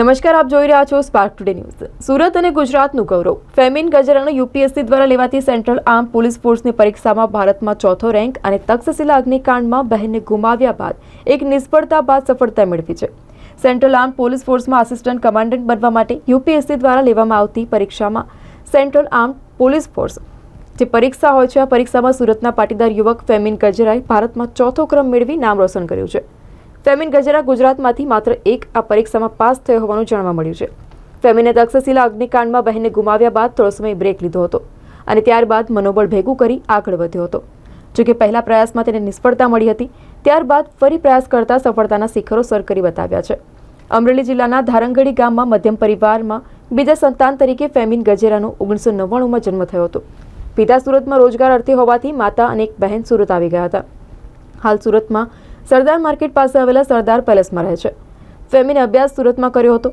નમસ્કાર, આપ જોઈ રહ્યા છો સ્પાર્ક ટુડે ન્યૂઝ સુરત અને ગુજરાતનું ગૌરવ. ફેમિન ગજરાનો યુપીએસસી દ્વારા લેવાતી સેન્ટ્રલ આર્મ પોલીસ ફોર્સની પરીક્ષામાં ભારતમાં ચોથો રેન્ક અને તક્ષશિલા અગ્નિકાંડમાં બહેનને ગુમાવ્યા બાદ એક નિષ્ફળતા બાદ સફળતા મેળવી છે. સેન્ટ્રલ આર્મ પોલીસ ફોર્સમાં આસિસ્ટન્ટ કમાન્ડન્ટ બનવા માટે યુપીએસસી દ્વારા લેવામાં આવતી પરીક્ષામાં સેન્ટ્રલ આર્મ પોલીસ ફોર્સ. જે પરીક્ષા હોય છે, આ પરીક્ષામાં સુરતના પાટીદાર યુવક ફેમિન ગજરાએ ભારતમાં ચોથો ક્રમ મેળવી નામ રોશન કર્યું છે. ફેમિન ગજેરા ગુજરાતમાંથી માત્ર એક આ પરીક્ષામાં પાસ થયો હોવાનું જાણવા મળ્યું છે. ફેમિને તક્ષશિલા અગ્નિકાંડમાં બહેનને ગુમાવ્યા બાદ થોડો સમય બ્રેક લીધો હતો અને ત્યારબાદ મનોબળ ભેગું કરી આગળ વધ્યો હતો. જોકે પહેલા પ્રયાસમાં તેને નિષ્ફળતા મળી હતી, ત્યારબાદ ફરી પ્રયાસ કરતા સફળતાના શિખરો સર કરી બતાવ્યા છે. અમરેલી જિલ્લાના ધારંગડી ગામમાં મધ્યમ પરિવારમાં બીજા સંતાન તરીકે ફેમિન ગજેરાનો ઓગણીસો નવ્વાણુંમાં જન્મ થયો હતો. પિતા સુરતમાં રોજગાર અર્થે હોવાથી માતા અને એક બહેન સુરત આવી ગયા હતા. હાલ સુરતમાં સરદાર માર્કેટ પાસે આવેલા સરદાર પેલેસમાં રહે છે. ફેમીને અભ્યાસ સુરતમાં કર્યો હતો.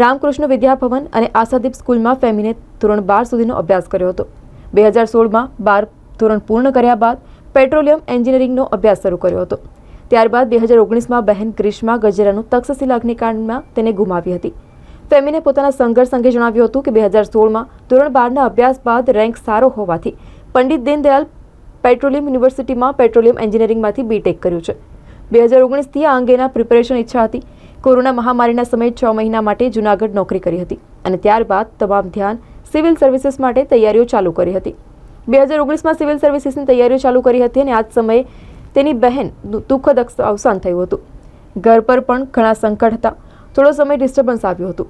રામકૃષ્ણ વિદ્યાભવન અને આશાદીપ સ્કૂલમાં ફેમીને ધોરણ બાર સુધીનો અભ્યાસ કર્યો હતો. બે હજાર સોળમાં બાર ધોરણ પૂર્ણ કર્યા બાદ પેટ્રોલિયમ એન્જિનિયરિંગનો અભ્યાસ શરૂ કર્યો હતો. ત્યારબાદ બે હજાર ઓગણીસમાં બહેન ગ્રીષ્મા ગજેરાનું તક્ષશિલા અગ્નિકાંડમાં તેને ગુમાવી હતી. ફેમીને પોતાના સંઘર્ષ અંગે જણાવ્યું હતું કે બે હજાર સોળમાં ધોરણ બારના અભ્યાસ બાદ રેન્ક સારો હોવાથી પંડિત દીનદયાલ પેટ્રોલિયમ યુનિવર્સિટીમાં પેટ્રોલિયમ એન્જિનિયરિંગમાંથી બીટેક કર્યું છે. બે હજાર ઓગણીસથી આ અંગેના પ્રિપેરેશન ઈચ્છા હતી. કોરોના મહામારીના સમયે છ મહિના માટે જૂનાગઢ નોકરી કરી હતી અને ત્યારબાદ તમામ ધ્યાન સિવિલ સર્વિસીસ માટે તૈયારીઓ ચાલુ કરી હતી. બે હજાર ઓગણીસમાં સિવિલ સર્વિસીસની તૈયારીઓ ચાલુ કરી હતી અને આ જ સમયે તેની બહેન દુઃખદ અવસાન થયું હતું. ઘર પર પણ ઘણા સંકટ હતા. થોડો સમય ડિસ્ટર્બન્સ આવ્યું હતું.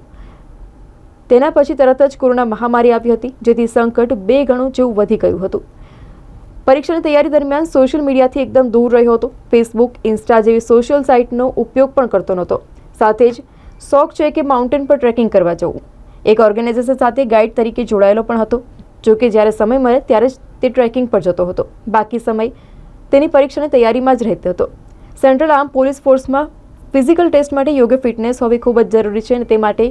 તેના પછી તરત જ કોરોના મહામારી આવી હતી, જેથી સંકટ બે ગણું જેવું વધી ગયું હતું. પરીક્ષાની તૈયારી દરમિયાન સોશિયલ મીડિયાથી એકદમ દૂર રહ્યો હતો. ફેસબુક ઇન્સ્ટા જેવી સોશિયલ સાઇટનો ઉપયોગ પણ કરતો નહોતો. સાથે જ શોખ છે કે માઉન્ટેન પર ટ્રેકિંગ કરવા જવું. એક ઓર્ગેનાઇઝેશન સાથે ગાઈડ તરીકે જોડાયેલો પણ હતો. જો કે જ્યારે સમય મળે ત્યારે જ તે ટ્રેકિંગ પર જતો હતો. બાકી સમય તેની પરીક્ષાની તૈયારીમાં જ રહેતો હતો. સેન્ટ્રલ આર્મ પોલીસ ફોર્સમાં ફિઝિકલ ટેસ્ટ માટે યોગ્ય ફિટનેસ હોવી ખૂબ જ જરૂરી છે અને તે માટે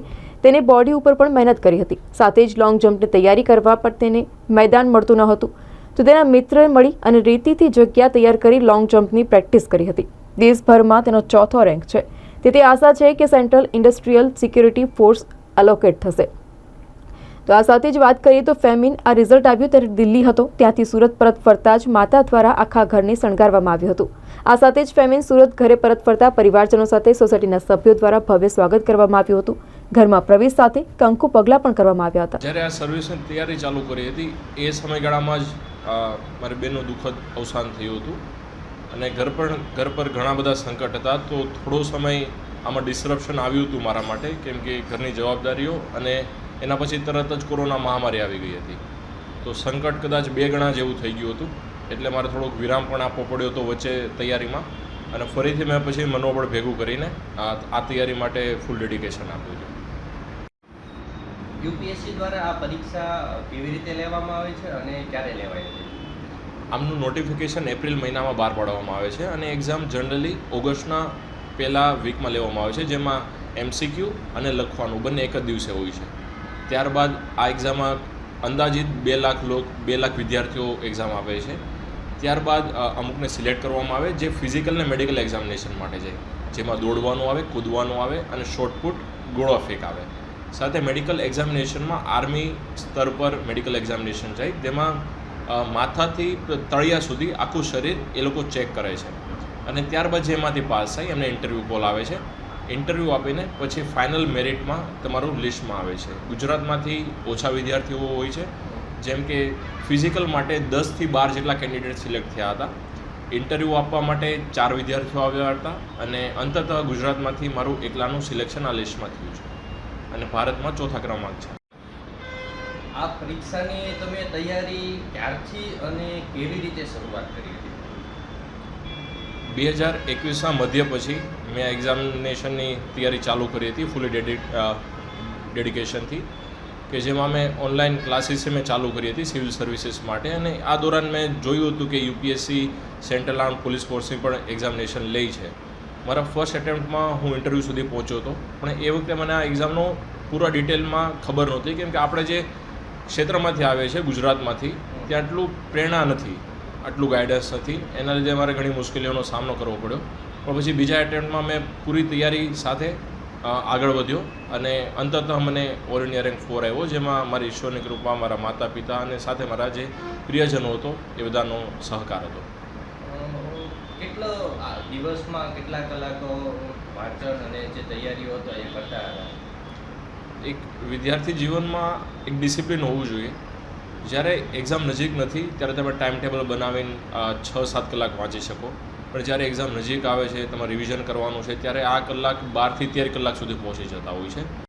તેને બોડી ઉપર પણ મહેનત કરી હતી. સાથે જ લોંગ જમ્પની તૈયારી કરવા પર તેને મેદાન મળતું ન હતું. તો તેના મિત્રએ મળી અને રીતિથી જગ્યા તૈયાર કરી લોંગ જમ્પની પ્રેક્ટિસ કરી હતી. દેશભરમાં તેનો ચોથો રેન્ક છે. તેથી આશા છે કે central industrial security force allocate થશે. તો આ સાથે જ વાત કરીએ તો ફેમિન આ રિઝલ્ટ આવ્યું ત્યારે દિલ્હી હતો. ત્યાંથી સુરત પરત ફરતા જ માતા દ્વારા આખા ઘરને શણગારવામાં આવ્યું હતું. આ સાથે જ ફેમિન સુરત ઘરે પરત ફરતા પરિવારજનો સાથે સોસાયટીના સભ્યો દ્વારા ભવ્ય સ્વાગત કરવામાં આવ્યું હતું. ઘરમાં પ્રવેશ સાથે કંકુ પગલાં પણ કરવામાં આવ્યા હતા. જ્યારે આ સર્વિસની તૈયારી ચાલુ કરી હતી, એ સમયગાળામાં જ મારી બેનનું દુઃખદ અવસાન થયું હતું. અને ઘર પર ઘર પર ઘણા બધા સંકટ હતા, તો થોડો સમય આમાં ડિસ્ટરપ્શન આવ્યું હતું મારા માટે, કેમ કે ઘરની જવાબદારીઓ અને એના પછી તરત જ કોરોના મહામારી આવી ગઈ હતી. તો સંકટ કદાચ બે ગણા જેવું થઈ ગયું હતું, એટલે મારે થોડોક વિરામ પણ આપવો પડ્યો હતો વચ્ચે તૈયારીમાં. અને ફરીથી મેં પછી મનોબળ ભેગું કરીને આ તૈયારી માટે ફૂલ ડેડિકેશન આપ્યું છે યુપીએસસી દ્વારા આ પરીક્ષા કેવી રીતે લેવામાં આવે છે અને ક્યારે લેવાય છે? આમનું નોટિફિકેશન એપ્રિલ મહિનામાં બહાર પાડવામાં આવે છે અને એક્ઝામ જનરલી ઓગસ્ટના પહેલાં વીકમાં લેવામાં આવે છે, જેમાં એમસીક્યુ અને લખવાનું બંને એક જ દિવસે હોય છે. ત્યારબાદ આ એક્ઝામમાં અંદાજિત બે લાખ લોક, બે લાખ વિદ્યાર્થીઓ એક્ઝામ આપે છે. ત્યારબાદ અમુકને સિલેક્ટ કરવામાં આવે, જે ફિઝિકલ ને મેડિકલ એક્ઝામિનેશન માટે છે જેમાં દોડવાનું આવે, કૂદવાનું આવે અને શોર્ટપુટ ગોળો ફેંક આવે. સાથે મેડિકલ એક્ઝામિનેશનમાં આર્મી સ્તર પર મેડિકલ એક્ઝામિનેશન જાય તેમાં માથાથી તળિયા સુધી આખું શરીર એ લોકો ચેક કરે છે. અને ત્યારબાદ જેમાંથી પાસ થાય, એમને ઇન્ટરવ્યૂ કોલ આવે છે. ઇન્ટરવ્યૂ આપીને પછી ફાઇનલ મેરિટમાં તમારું લિસ્ટમાં આવે છે. ગુજરાતમાંથી ઓછા વિદ્યાર્થીઓ હોય છે, જેમ કે ફિઝિકલ માટે દસથી બાર જેટલા કેન્ડિડેટ સિલેક્ટ થયા હતા. ઇન્ટરવ્યૂ આપવા માટે ચાર વિદ્યાર્થીઓ આવ્યા હતા અને અંતતઃ ગુજરાતમાંથી મારું એકલાનું સિલેક્શન આ લિસ્ટમાં થયું છે. અને ભારતમાં ચોથા ક્રમાંક છે. આ પરીક્ષાની તમે તૈયારી ક્યારથી અને કેવી રીતે શરૂઆત કરી હતી? બે હજાર એકવીસના મધ્ય પછી મેં એક્ઝામિનેશનની તૈયારી ચાલુ કરી હતી ફૂલી ડેડિક ડેડિકેશનથી કે જેમાં મેં ઓનલાઈન ક્લાસીસ મેં ચાલુ કરી હતી સિવિલ સર્વિસીસ માટે. અને આ દોરાન મેં જોયું હતું કે યુપીએસસી સેન્ટ્રલ આર્મ પોલીસ ફોર્સની પણ એક્ઝામિનેશન લઈ છે. મારા ફર્સ્ટ એટેમ્પ્ટમાં હું ઇન્ટરવ્યૂ સુધી પહોંચ્યો હતો. પણ એ વખતે મને આ એક્ઝામનો પૂરા ડિટેલમાં ખબર નહોતી કેમ કે આપણે જે ક્ષેત્રમાંથી આવે છે ગુજરાતમાંથી ત્યાં આટલું પ્રેરણા નથી આટલું ગાઈડન્સ નથી. એના લીધે મારે ઘણી મુશ્કેલીઓનો સામનો કરવો પડ્યો. પણ પછી બીજા એટેમ્પ્ટમાં મેં પૂરી તૈયારી સાથે આગળ વધ્યો અને અંતતઃ મને ઓલ ઇન્ડિયા રેન્ક ફોર આવ્યો જેમાં મારી ઈશ્વરની કૃપા મારા માતા પિતા અને સાથે મારા જે પ્રિયજનો હતો એ બધાનો સહકાર હતો. કેટલો દિવસમાં કેટલા કલાકો વાંચન અને જે તૈયારીઓ હતો એ કરતા હતા? એક વિદ્યાર્થી જીવનમાં એક ડિસિપ્લિન હોવું જોઈએ. જ્યારે એક્ઝામ નજીક નથી, ત્યારે તમે ટાઈમ ટેબલ બનાવીને છ સાત કલાક વાંચી શકો. પણ જ્યારે એક્ઝામ નજીક આવે છે, તમારે રિવિઝન કરવાનું છે, ત્યારે આ કલાક બારથી તેર કલાક સુધી પહોંચી જતા હોય છે.